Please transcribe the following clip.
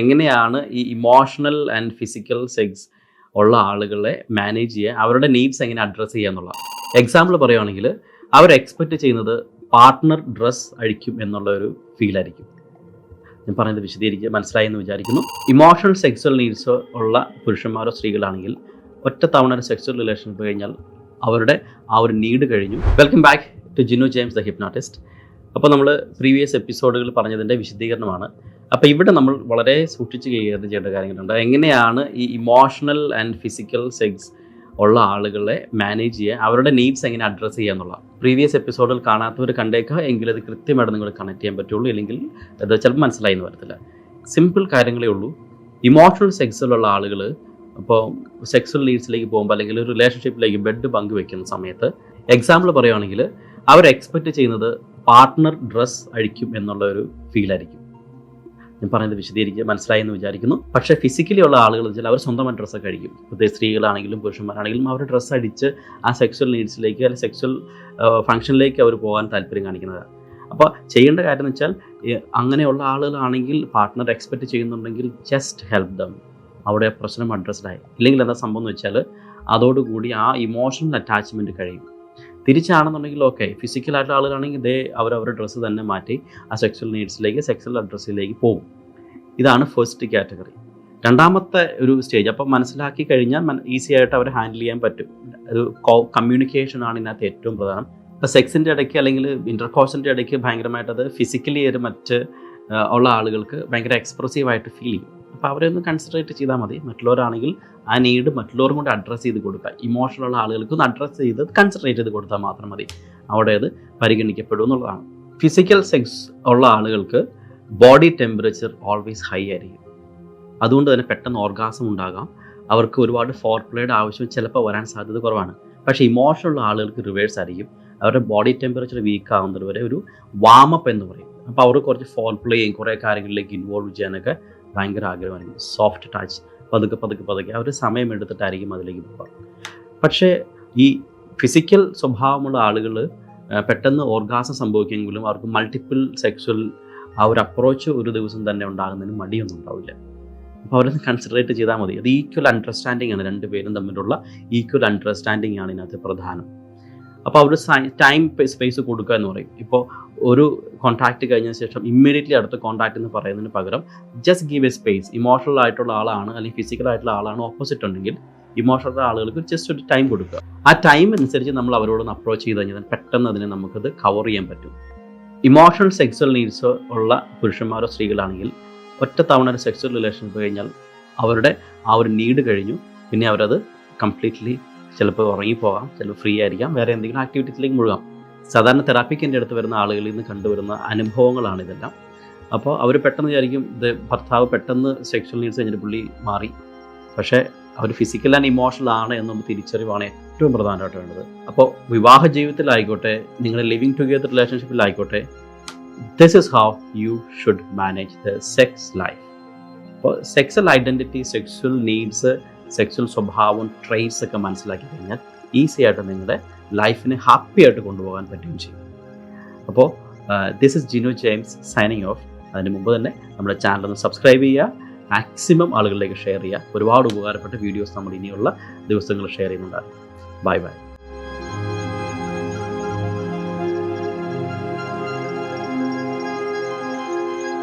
എങ്ങനെയാണ് ഈ emotional and physical sex ഉള്ള ആളുകളെ മാനേജ് ചെയ്യുക അവരുടെ നീഡ്സ് എങ്ങനെ അഡ്രസ്സ് ചെയ്യുക എന്നുള്ള എക്സാമ്പിൾ പറയുവാണെങ്കിൽ അവർ എക്സ്പെക്റ്റ് ചെയ്യുന്നത് പാർട്ട്ണർ ഡ്രസ്സ് അഴിക്കും എന്നുള്ള ഒരു ഫീൽ ആയിരിക്കും. ഞാൻ പറയുന്നത് വിശദീകരിക്കുക മനസ്സിലായി എന്ന് വിചാരിക്കുന്നു. ഇമോഷണൽ സെക്സ്വൽ നീഡ്സ് ഉള്ള പുരുഷന്മാരോ സ്ത്രീകളാണെങ്കിൽ ഒറ്റ തവണ ഒരു സെക്സ്വൽ റിലേഷൻഷിപ്പ് കഴിഞ്ഞാൽ അവരുടെ ആ ഒരു നീഡ് കഴിഞ്ഞു. Welcome back to Jinu James the hypnotist അപ്പോൾ നമ്മൾ പ്രീവിയസ് എപ്പിസോഡുകൾ പറഞ്ഞതിന്റെ വിശദീകരണമാണ്. അപ്പോൾ ഇവിടെ നമ്മൾ വളരെ സൂക്ഷിച്ച് കൈകാര്യം ചെയ്യേണ്ട കാര്യങ്ങളുണ്ട്. എങ്ങനെയാണ് ഈ ഇമോഷണൽ ആൻഡ് ഫിസിക്കൽ സെക്സ് ഉള്ള ആളുകളെ മാനേജ് ചെയ്യുക അവരുടെ നീഡ്സ് എങ്ങനെ അഡ്രസ്സ് ചെയ്യുക എന്നുള്ള. പ്രീവിയസ് എപ്പിസോഡിൽ കാണാത്തവർ കണ്ടേക്കുക എങ്കിൽ അത് കൃത്യമായിട്ട് നിങ്ങൾ കണക്ട് ചെയ്യാൻ പറ്റുള്ളൂ. ഇല്ലെങ്കിൽ അത് ചിലപ്പോൾ മനസ്സിലായി എന്ന് വരത്തില്ല. സിമ്പിൾ കാര്യങ്ങളേ ഉള്ളൂ. ഇമോഷണൽ സെക്സിലുള്ള ആളുകൾ അപ്പോൾ സെക്സ്വൽ നീഡ്സിലേക്ക് പോകുമ്പോൾ അല്ലെങ്കിൽ ഒരു റിലേഷൻഷിപ്പിലേക്ക് ബെഡ് പങ്കുവെക്കുന്ന സമയത്ത് എക്സാമ്പിൾ പറയുകയാണെങ്കിൽ അവർ എക്സ്പെക്റ്റ് ചെയ്യുന്നത് പാർട്ട്ണർ ഡ്രസ് അഴിക്കും എന്നുള്ള ഒരു ഫീലായിരിക്കും ഞാൻ പറയുന്നത് വിശദീകരിക്കുക മനസ്സിലായി എന്ന് വിചാരിക്കുന്നു. പക്ഷേ ഫിസിക്കലി ഉള്ള ആളുകൾ വെച്ചാൽ അവർ സ്വന്തമായി ഡ്രസ്സൊക്കെ അഴിക്കും. പ്രത്യേക സ്ത്രീകളാണെങ്കിലും പുരുഷന്മാരാണെങ്കിലും അവർ ഡ്രസ്സ് അടിച്ച് ആ സെക്സ്വൽ നീഡ്സിലേക്ക് അല്ലെങ്കിൽ സെക്സ്വൽ ഫംഗ്ഷനിലേക്ക് അവർ പോകാൻ താല്പര്യം കാണിക്കുന്നതാണ്. അപ്പോൾ ചെയ്യേണ്ട കാര്യം എന്ന് വെച്ചാൽ അങ്ങനെയുള്ള ആളുകളാണെങ്കിൽ പാർട്ട്ണർ എക്സ്പെക്റ്റ് ചെയ്യുന്നുണ്ടെങ്കിൽ ജസ്റ്റ് ഹെൽപ്പ് ദം അവിടെ പ്രശ്നം അഡ്രസ്ഡ് ആയി. ഇല്ലെങ്കിൽ എന്താ സംഭവം എന്ന് വെച്ചാൽ അതോടുകൂടി ആ ഇമോഷണൽ അറ്റാച്ച്മെന്റ് കഴിയും. തിരിച്ചാണെന്നുണ്ടെങ്കിൽ ഓക്കെ ഫിസിക്കലായിട്ടുള്ള ആളുകളാണെങ്കിൽ ഇതേ അവരവരുടെ ഡ്രസ്സ് തന്നെ മാറ്റി ആ സെക്സ്വൽ നീഡ്സിലേക്ക് സെക്സ്വൽ അഡ്രസ്സിലേക്ക് പോകും. ഇതാണ് ഫസ്റ്റ് കാറ്റഗറി രണ്ടാമത്തെ ഒരു സ്റ്റേജ് അപ്പം മനസ്സിലാക്കി കഴിഞ്ഞാൽ ഈസി ആയിട്ട് അവരെ ഹാൻഡിൽ ചെയ്യാൻ പറ്റും. ഒരു കമ്മ്യൂണിക്കേഷൻ ആണ് ഇതിനകത്ത് ഏറ്റവും പ്രധാനം. ഇപ്പം സെക്സിന്റെ ഇടയ്ക്ക് അല്ലെങ്കിൽ ഇന്റർകോഴ്സിന്റെ ഇടയ്ക്ക് ഭയങ്കരമായിട്ട് അത് ഫിസിക്കലി ഒരു മറ്റ് ഉള്ള ആളുകൾക്ക് ഭയങ്കര എക്സ്പ്രസീവായിട്ട് ഫീൽ ചെയ്യും. അപ്പോൾ അവരെ ഒന്ന് കൺസിഡറേറ്റ് ചെയ്താൽ മതി. മറ്റുള്ളവരാണെങ്കിൽ ആ നീഡ് മറ്റുള്ളവരും കൊണ്ട് അഡ്രസ്സ് ചെയ്ത് കൊടുക്കുക ഇമോഷണൽ ഉള്ള ആളുകൾക്ക് ഒന്ന് അഡ്രസ്സ് ചെയ്ത് കൺസിഡറേറ്റ് ചെയ്ത് കൊടുത്താൽ മാത്രം മതി. അവിടെ അത് പരിഗണിക്കപ്പെടും എന്നുള്ളതാണ്. ഫിസിക്കൽ സെക്സ് ഉള്ള ആളുകൾക്ക് ബോഡി ടെമ്പറേച്ചർ ഓൾവേസ് ഹൈ ആയിരിക്കും. അതുകൊണ്ട് തന്നെ പെട്ടെന്ന് ഓർഗാസം ഉണ്ടാകാം. അവർക്ക് ഒരുപാട് ഫോർ പ്ലേയുടെ ആവശ്യം ചിലപ്പോൾ വരാൻ സാധ്യത കുറവാണ്. പക്ഷേ ഇമോഷണൽ ആളുകൾക്ക് റിവേഴ്സ് ആയിരിക്കും. അവരുടെ ബോഡി ടെമ്പറേച്ചർ വീക്ക് ആവുന്നത് വരെ ഒരു വാമപ്പ് എന്ന് പറയും. അപ്പോൾ അവർ കുറച്ച് ഫോൾ പ്ലേയും കുറേ കാര്യങ്ങളിലേക്ക് ഇൻവോൾവ് ചെയ്യാനൊക്കെ ഭയങ്കര ആഗ്രഹമായിരിക്കും. സോഫ്റ്റ് ടച്ച് പതുക്കെ പതുക്കെ പതുക്കെ. അവർ സമയമെടുത്തിട്ടായിരിക്കും അതിലേക്ക് പോകാം പക്ഷേ ഈ ഫിസിക്കൽ സ്വഭാവമുള്ള ആളുകൾ പെട്ടെന്ന് ഓർഗാസം സംഭവിക്കുമെങ്കിലും അവർക്ക് മൾട്ടിപ്പിൾ സെക്സ്വൽ ആ ഒരു അപ്രോച്ച് ഒരു ദിവസം തന്നെ ഉണ്ടാകുന്നതിന് മടിയൊന്നും ഉണ്ടാവില്ല. അപ്പോൾ അവരൊന്ന് കൺസിഡറേറ്റ് ചെയ്താൽ മതി. അത് ഈക്വൽ അണ്ടർസ്റ്റാൻഡിംഗ് ആണ്. രണ്ടുപേരും തമ്മിലുള്ള ഈക്വൽ അണ്ടർസ്റ്റാൻഡിംഗ് ആണ് ഇതിനകത്ത് പ്രധാനം. അപ്പോൾ അവർ ടൈം സ്പേസ് കൊടുക്കുക എന്ന് പറയും. ഇപ്പോൾ ഒരു കോൺടാക്റ്റ് കഴിഞ്ഞ ശേഷം ഇമ്മീഡിയറ്റ്ലി അടുത്ത കോൺടാക്റ്റ് എന്ന് പറയുന്നതിന് പകരം just give a space emotional ആയിട്ടുള്ള ആളാണ് അല്ലെങ്കിൽ ഫിസിക്കൽ ആയിട്ടുള്ള ആളാണ് ഓപ്പോസിറ്റ് ഉണ്ടെങ്കിൽ ഇമോഷണൽ ആളുകൾക്ക് ജസ്റ്റ് ഒരു ടൈം കൊടുക്കുക. ആ ടൈം അനുസരിച്ച് നമ്മൾ അവരോടൊന്ന് അപ്രോച്ച് ചെയ്ത് കഴിഞ്ഞാൽ പെട്ടെന്ന് അതിനെ നമുക്കത് കവർ ചെയ്യാൻ പറ്റും. ഇമോഷണൽ സെക്സ്വൽ നീഡ്സ് ഉള്ള പുരുഷന്മാരോ സ്ത്രീകളാണെങ്കിൽ ഒറ്റ തവണ ഒരു സെക്സ്വൽ റിലേഷൻഷിപ്പ് കഴിഞ്ഞാൽ അവരുടെ ആ ഒരു നീഡ് കഴിഞ്ഞു. പിന്നെ അവരത് കംപ്ലീറ്റ്ലി ചിലപ്പോൾ ഉറങ്ങിപ്പോകാം ചിലപ്പോൾ ഫ്രീ ആയിരിക്കാം. വേറെ എന്തെങ്കിലും ആക്ടിവിറ്റീസിലേക്ക് മുഴുകാം. സാധാരണ തെറാപ്പിക്ക് എന്റെ അടുത്ത് വരുന്ന ആളുകളിൽ നിന്ന് കണ്ടുവരുന്ന അനുഭവങ്ങളാണ് ഇതെല്ലാം. അപ്പോൾ അവർ പെട്ടെന്ന് വിചാരിക്കും ഇത് ഭർത്താവ് പെട്ടെന്ന് സെക്ഷൽ നീഡ്സ് കഴിഞ്ഞിട്ട് പുള്ളി മാറി. പക്ഷേ അവർ ഫിസിക്കൽ ആൻഡ് ഇമോഷണൽ ആണ് എന്ന് എന്നുള്ള തിരിച്ചറിവാണ് ഏറ്റവും പ്രധാനമായിട്ട് വേണ്ടത്. അപ്പോൾ വിവാഹ ജീവിതത്തിലായിക്കോട്ടെ നിങ്ങളുടെ living together റിലേഷൻഷിപ്പിലായിക്കോട്ടെ this is how you should manage the sex life അപ്പോൾ sexual identity sexual needs sexual സ്വഭാവം ട്രേറ്റ്സ് ഒക്കെ മനസ്സിലാക്കി കഴിഞ്ഞാൽ ഈസി ആയിട്ട് നിങ്ങളുടെ ലൈഫിനെ ഹാപ്പി ആയിട്ട് കൊണ്ടുപോകാൻ പറ്റുകയും ചെയ്യും. അപ്പോൾ this is Jinu James signing off അതിന് മുമ്പ് തന്നെ നമ്മുടെ ചാനൽ ഒന്ന് സബ്സ്ക്രൈബ് ചെയ്യുക. മാക്സിമം ആളുകളിലേക്ക് ഷെയർ ചെയ്യുക. ഒരുപാട് ഉപകാരപ്പെട്ട വീഡിയോസ് നമ്മൾ ഇനിയുള്ള ദിവസങ്ങൾ ഷെയർ ചെയ്യുന്നുണ്ടാകും ബൈ ബൈ